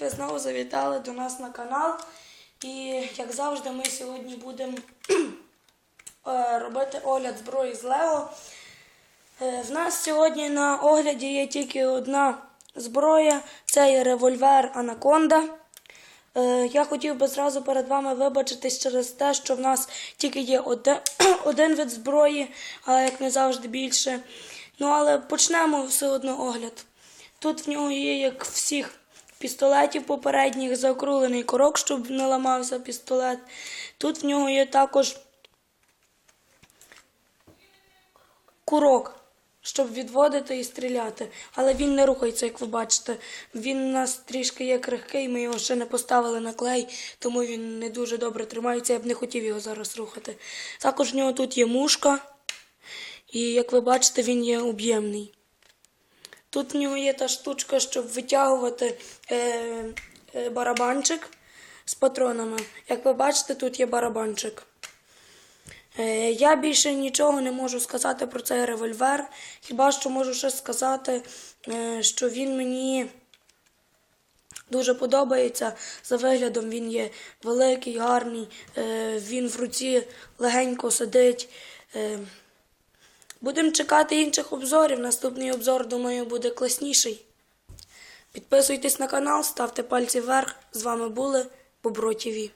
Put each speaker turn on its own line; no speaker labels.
Ви знову завітали до нас на канал. І як завжди, ми сьогодні будемо е, робити огляд зброї з Лего. Е, В нас сьогодні на огляді є тільки одна зброя це є револьвер Анаконда. Е, Я хотів би зразу перед вами вибачитись через те, що в нас тільки є один, вид зброї, а як не завжди більше. Ну, але почнемо все одно огляд. Тут в нього є, як всіх пістолетів попередніх, заокруглений корок, щоб не ламався пістолет. Тут в нього є також курок, щоб відводити і стріляти. Але він не рухається, як ви бачите. Він у нас трішки є крихкий, ми його ще не поставили на клей, тому він не дуже добре тримається. Я б не хотів його зараз рухати. Також в нього тут є мушка, і як ви бачите, він є об'ємний. Тут в нього є та штучка, щоб витягувати е, е, барабанчик з патронами. Як ви бачите, тут є барабанчик. Е, я більше нічого не можу сказати про цей револьвер. Хіба що можу ще сказати, е, що він мені дуже подобається. За виглядом він є великий, гарний, е, він в руці легенько сидить. Е, Будемо чекати інших обзорів. Наступний обзор, думаю, буде класніший. Підписуйтесь на канал, ставте пальці вверх. З вами були Бобро ТВ.